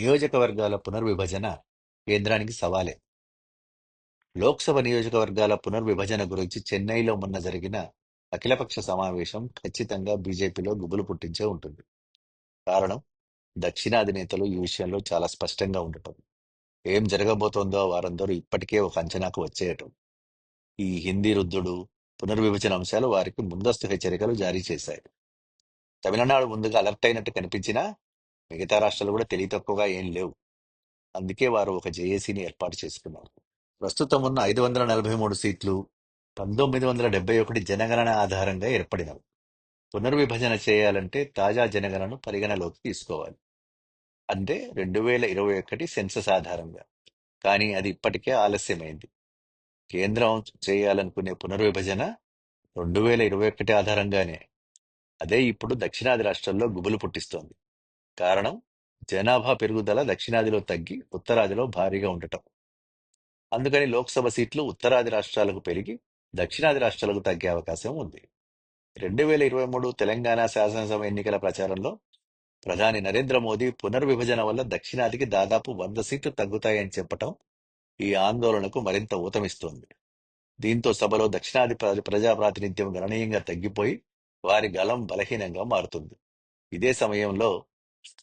నియోజకవర్గాల పునర్విభజన కేంద్రానికి సవాలే. లోక్సభ నియోజకవర్గాల పునర్విభజన గురించి చెన్నైలో మొన్న జరిగిన అఖిలపక్ష సమావేశం ఖచ్చితంగా బీజేపీలో గుబులు పుట్టించే ఉంటుంది. కారణం దక్షిణాది నేతలు ఈ విషయంలో చాలా స్పష్టంగా ఉండటం. ఏం జరగబోతోందో వారందరూ ఇప్పటికే ఒక అంచనాకు వచ్చేయటం. ఈ హిందీ రుద్ధుడు పునర్విభజన అంశాలు వారికి ముందస్తు హెచ్చరికలు జారీ చేశాయి. తమిళనాడు ముందుగా అలర్ట్ అయినట్టు కనిపించినా మిగతా రాష్ట్రాలు కూడా తెలివి తక్కువగా ఏం లేవు. అందుకే వారు ఒక జేఏసీని ఏర్పాటు చేసుకున్నారు. ప్రస్తుతం ఉన్న ఐదు వందల నలభై మూడు సీట్లు పంతొమ్మిది వందల డెబ్బై ఒకటి జనగణన ఆధారంగా ఏర్పడినవి. పునర్విభజన చేయాలంటే తాజా జనగణను పరిగణలోకి తీసుకోవాలి. అంటే రెండు వేల ఇరవై ఒకటి సెన్సస్ ఆధారంగా. కానీ అది ఇప్పటికే ఆలస్యమైంది. కేంద్రం చేయాలనుకునే పునర్విభజన రెండు వేల ఇరవై ఒకటి ఆధారంగానే. అదే ఇప్పుడు దక్షిణాది రాష్ట్రాల్లో గుబులు పుట్టిస్తోంది. కారణం జనాభా పెరుగుదల దక్షిణాదిలో తగ్గి ఉత్తరాదిలో భారీగా ఉండటం. అందుకని లోక్సభ సీట్లు ఉత్తరాది రాష్ట్రాలకు పెరిగి దక్షిణాది రాష్ట్రాలకు తగ్గే అవకాశం ఉంది. రెండు వేల ఇరవై మూడు తెలంగాణ శాసనసభ ఎన్నికల ప్రచారంలో ప్రధాని నరేంద్ర మోదీ పునర్విభజన వల్ల దక్షిణాదికి దాదాపు వంద సీట్లు తగ్గుతాయని చెప్పటం ఈ ఆందోళనకు మరింత ఊతమిస్తోంది. దీంతో సభలో దక్షిణాది ప్ర- ప్రజా ప్రాతినిధ్యం గణనీయంగా తగ్గిపోయి వారి గలం బలహీనంగా మారుతుంది. ఇదే సమయంలో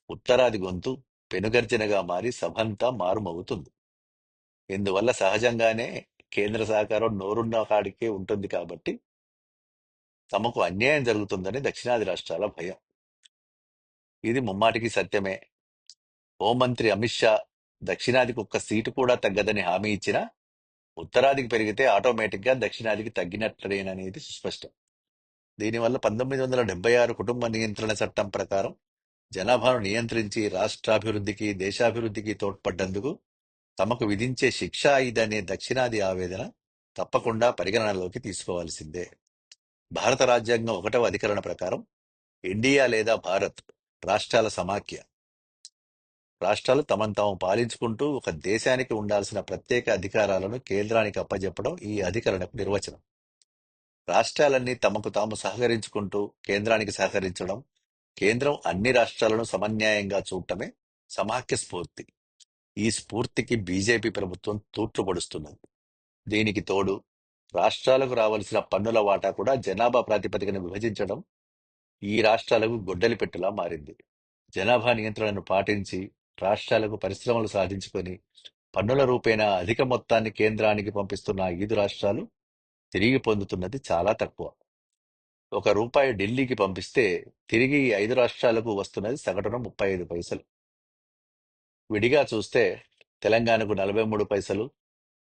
ఉత్తరాది గొంతు పెనుగర్జనగా మారి సభంతా మారుమవుతుంది. ఇందువల్ల సహజంగానే కేంద్ర సహకారం నోరున్న కాడికే ఉంటుంది కాబట్టి తమకు అన్యాయం జరుగుతుందని దక్షిణాది రాష్ట్రాల భయం. ఇది ముమ్మాటికి సత్యమే. హోంమంత్రి అమిత్ షా దక్షిణాదికి ఒక్క సీటు కూడా తగ్గదని హామీ ఇచ్చినా ఉత్తరాదికి పెరిగితే ఆటోమేటిక్గా దక్షిణాదికి తగ్గినట్లేననేది సుస్పష్టం. దీనివల్ల పంతొమ్మిది వందల డెబ్బై ఆరు కుటుంబ నియంత్రణ చట్టం ప్రకారం జనాభాను నియంత్రించి రాష్ట్రాభివృద్ధికి దేశాభివృద్ధికి తోడ్పడ్డందుకు తమకు విధించే శిక్ష ఇదనే దక్షిణాది ఆవేదన తప్పకుండా పరిగణనలోకి తీసుకోవాల్సిందే. భారత రాజ్యాంగం ఒకటవ అధికరణ ప్రకారం ఇండియా లేదా భారత్ రాష్ట్రాల సమాఖ్య. రాష్ట్రాలు తమను తాము పాలించుకుంటూ ఒక దేశానికి ఉండాల్సిన ప్రత్యేక అధికారాలను కేంద్రానికి అప్పజెప్పడం ఈ అధికరణకు నిర్వచనం. రాష్ట్రాలన్నీ తమకు తాము సహకరించుకుంటూ కేంద్రానికి సహకరించడం కేంద్రం అన్ని రాష్ట్రాలను సమన్యాయంగా చూడటమే సమాఖ్య స్ఫూర్తి. ఈ స్ఫూర్తికి బీజేపీ ప్రభుత్వం తూట్లుపడుస్తున్నది దీనికి తోడు రాష్ట్రాలకు రావాల్సిన పన్నుల వాటా కూడా జనాభా ప్రాతిపదికన విభజించడం ఈ రాష్ట్రాలకు గొడ్డలి పెట్టులా మారింది. జనాభా నియంత్రణను పాటించి రాష్ట్రాలకు పరిశ్రమలు సాధించుకొని పన్నుల రూపేణా అధిక మొత్తాన్ని కేంద్రానికి పంపిస్తున్న ఐదు రాష్ట్రాలు తిరిగి పొందుతున్నది చాలా తక్కువ. ఒక రూపాయి ఢిల్లీకి పంపిస్తే తిరిగి ఈ ఐదు రాష్ట్రాలకు వస్తున్నది సగటున ముప్పై ఐదు పైసలు. విడిగా చూస్తే తెలంగాణకు నలభై మూడు పైసలు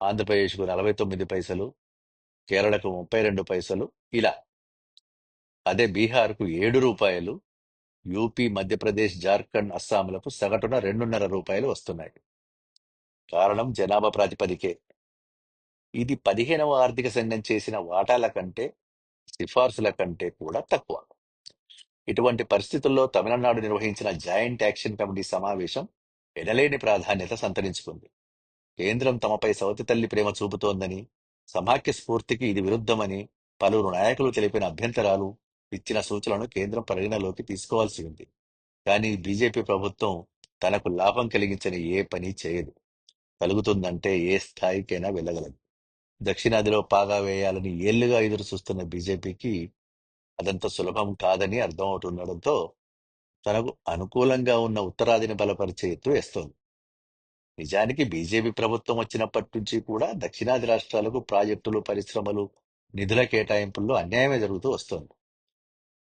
ఆంధ్రప్రదేశ్కు నలభై తొమ్మిది పైసలు కేరళకు ముప్పై రెండు పైసలు ఇలా. అదే బీహార్కు ఏడు రూపాయలు యూపీ మధ్యప్రదేశ్ జార్ఖండ్ అస్సాంలకు సగటున రెండున్నర రూపాయలు వస్తున్నాయి. కారణం జనాభా ప్రాతిపదికే. ఇది పదిహేనవ ఆర్థిక సంఘం చేసిన వాటాల కంటే సిఫార్సుల కంటే కూడా తక్కువ. ఇటువంటి పరిస్థితుల్లో తమిళనాడు నిర్వహించిన జాయింట్ యాక్షన్ కమిటీ సమావేశం ఎనలేని ప్రాధాన్యత సంతరించుకుంది. కేంద్రం తమపై సవతి తల్లి ప్రేమ చూపుతోందని సమాఖ్య స్ఫూర్తికి ఇది విరుద్ధమని పలువురు నాయకులు తెలిపిన అభ్యంతరాలు ఇచ్చిన సూచనలను కేంద్రం పరిగణలోకి తీసుకోవాల్సి ఉంది. కానీ బీజేపీ ప్రభుత్వం తనకు లాభం కలిగించని ఏ పని చేయదు. కలుగుతుందంటే ఏ స్థాయికైనా వెళ్ళగలదు. దక్షిణాదిలో పాగా వేయాలని ఏళ్ళుగా ఎదురు చూస్తున్న బీజేపీకి అదంత సులభం కాదని అర్థమవుతుండడంతో తనకు అనుకూలంగా ఉన్న ఉత్తరాదిని బలపరిచే ఎత్తు వేస్తోంది. నిజానికి బీజేపీ ప్రభుత్వం వచ్చినప్పటి నుంచి కూడా దక్షిణాది రాష్ట్రాలకు ప్రాజెక్టులు పరిశ్రమలు నిధుల కేటాయింపుల్లో అన్యాయమే జరుగుతూ వస్తోంది.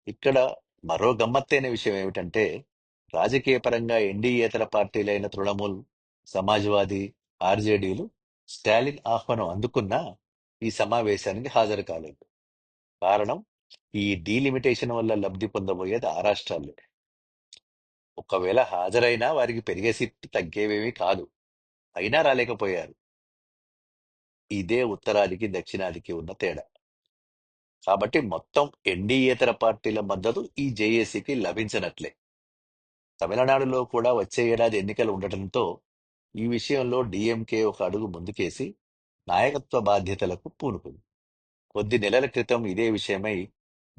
ఇక్కడ మరో గమ్మత్తైన విషయం ఏమిటంటే రాజకీయ పరంగా ఎన్డీయేతర పార్టీలైన తృణమూల్ సమాజ్వాదీ ఆర్జేడీలు స్టాలిన్ ఆహ్వానం అందుకున్నా ఈ సమావేశానికి హాజరు కాలేదు. కారణం ఈ డీలిమిటేషన్ వల్ల లబ్ధి పొందబోయేది ఆ రాష్ట్రాలు. ఒకవేళ హాజరైనా వారికి పెరిగే సీట్లు తగ్గేవేమీ కాదు. అయినా రాలేకపోయారు. ఇదే ఉత్తరాదికి దక్షిణాదికి ఉన్న తేడా. కాబట్టి మొత్తం ఎన్డీయేతర పార్టీల మద్దతు ఈ జేఏసీకి లభించనట్లే. తమిళనాడులో కూడా వచ్చే ఏడాది ఎన్నికలు ఉండటంతో ఈ విషయంలో డీఎంకే ఒక అడుగు ముందుకేసి నాయకత్వ బాధ్యతలకు పూనుకుంది. కొద్ది నెలల క్రితం ఇదే విషయమై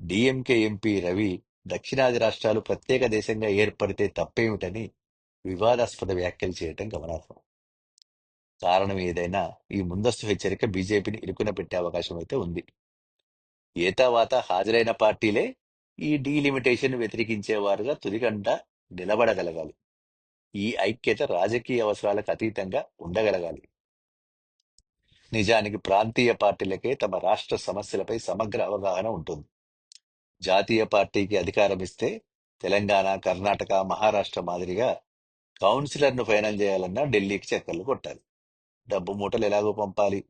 డీఎంకే ఎంపీ రవి దక్షిణాది రాష్ట్రాలు ప్రత్యేక దేశంగా ఏర్పడితే తప్పేమిటని వివాదాస్పద వ్యాఖ్యలు చేయటం గమనార్హం. కారణం ఏదైనా ఈ ముందస్తు హెచ్చరిక బీజేపీని ఇరుకున పెట్టే అవకాశం అయితే ఉంది. ఏతావాత హాజరైన పార్టీలే ఈ డీలిమిటేషన్ వ్యతిరేకించేవారుగా తుదిగంట నిలబడగలగాలి. ఈ ఐక్యత రాజకీయ అవసరాలకు అతీతంగా ఉండగలగాలి. నిజానికి ప్రాంతీయ పార్టీలకే తమ రాష్ట్ర సమస్యలపై సమగ్ర అవగాహన ఉంటుంది. జాతీయ పార్టీకి అధికారం ఇస్తే తెలంగాణ కర్ణాటక మహారాష్ట్ర మాదిరిగా కౌన్సిలర్ను ఫైనల్ చేయాలన్నా ఢిల్లీకి చక్కర్లు కొట్టాలి. డబ్బు మూటలు ఎలాగో పంపాలి.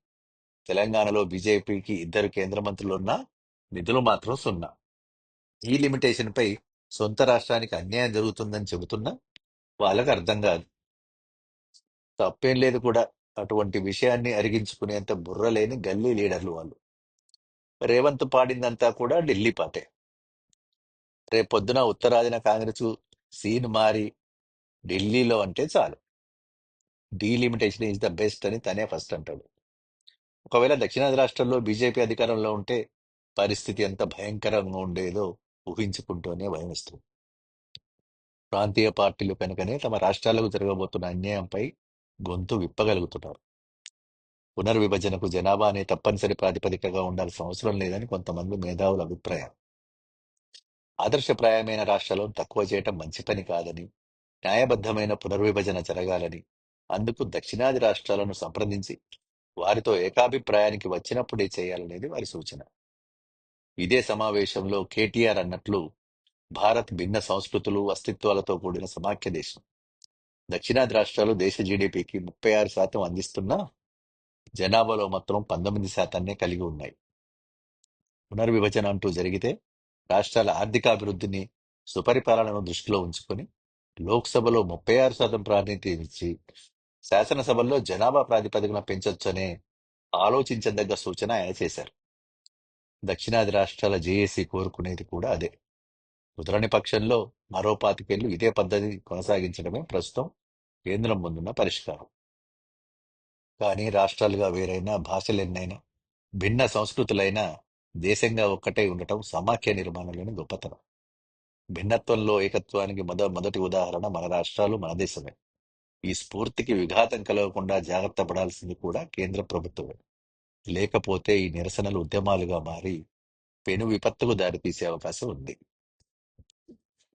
తెలంగాణలో బీజేపీకి ఇద్దరు కేంద్ర మంత్రులున్నా నిధులు మాత్రం సున్నా. ఈ లిమిటేషన్పై సొంత రాష్ట్రానికి అన్యాయం జరుగుతుందని చెబుతున్నా వాళ్ళకి అర్థం కాదు. తప్పేం లేదు కూడా. అటువంటి విషయాన్ని అరిగించుకునేంత బుర్ర లేని గల్లీ లీడర్లు వాళ్ళు. రేవంత్ పాడిందంతా కూడా ఢిల్లీ పాటే. రేపు పొద్దున ఉత్తరాదిన కాంగ్రెస్ సీన్ మారి ఢిల్లీలో అంటే చాలు. డీలిమిటేషన్ ఈజ్ ద బెస్ట్ అని తనే ఫస్ట్ అంటాడు. ఒకవేళ దక్షిణాది రాష్ట్రాల్లో బీజేపీ అధికారంలో ఉంటే పరిస్థితి ఎంత భయంకరంగా ఉండేదో ఊహించుకుంటూనే భయమిస్తుంది. ప్రాంతీయ పార్టీలు కనుకనే తమ రాష్ట్రాలకు జరగబోతున్న అన్యాయంపై గొంతు విప్పగలుగుతున్నారు. పునర్విభజనకు జనాభా అనే తప్పనిసరి ప్రాతిపదికగా ఉండాల్సిన అవసరం లేదని కొంతమంది మేధావుల అభిప్రాయం. ఆదర్శప్రాయమైన రాష్ట్రాలను తక్కువ చేయటం మంచి పని కాదని న్యాయబద్ధమైన పునర్విభజన జరగాలని అందుకు దక్షిణాది రాష్ట్రాలను సంప్రదించి వారితో ఏకాభిప్రాయానికి వచ్చినప్పుడే చేయాలనేది వారి సూచన. ఇదే సమావేశంలో కేటీఆర్ అన్నట్లు భారత్ భిన్న సంస్కృతులు అస్తిత్వాలతో కూడిన సమాఖ్య దేశం. దక్షిణాది రాష్ట్రాలు దేశ జీడిపికి ముప్పై ఆరు శాతం అందిస్తున్నా జనాభాలో మాత్రం పంతొమ్మిది శాతాన్నే కలిగి ఉన్నాయి. పునర్విభజన అంటూ జరిగితే రాష్ట్రాల ఆర్థికాభివృద్ధిని సుపరిపాలనను దృష్టిలో ఉంచుకొని లోక్సభలో ముప్పై ఆరు శాతం ప్రాతినిధ్యం ఇచ్చి శాసనసభల్లో జనాభా ప్రాతిపదికన పెంచొచ్చనే ఆలోచించదగ్గ సూచన ఆయన చేశారు. దక్షిణాది రాష్ట్రాల జేఏసీ కోరుకునేది కూడా అదే. కుదరని పక్షంలో మరో పాతికేళ్ళు ఇదే పద్ధతి కొనసాగించడమే ప్రస్తుతం కేంద్రం ముందున్న పరిష్కారం. కానీ రాష్ట్రాలుగా వేరైనా భాషలెన్నైనా భిన్న సంస్కృతులైనా దేశంగా ఒక్కటే ఉండటం సమాఖ్య నిర్మాణంలోని గొప్పతనం. భిన్నత్వంలో ఏకత్వానికి మొద మొదటి ఉదాహరణ మన రాష్ట్రాలు మన దేశమే. ఈ స్ఫూర్తికి విఘాతం కలగకుండా జాగ్రత్త పడాల్సింది కూడా కేంద్ర ప్రభుత్వమే. లేకపోతే ఈ నిరసనలు ఉద్యమాలుగా మారి పెను విపత్తుకు దారితీసే అవకాశం ఉంది.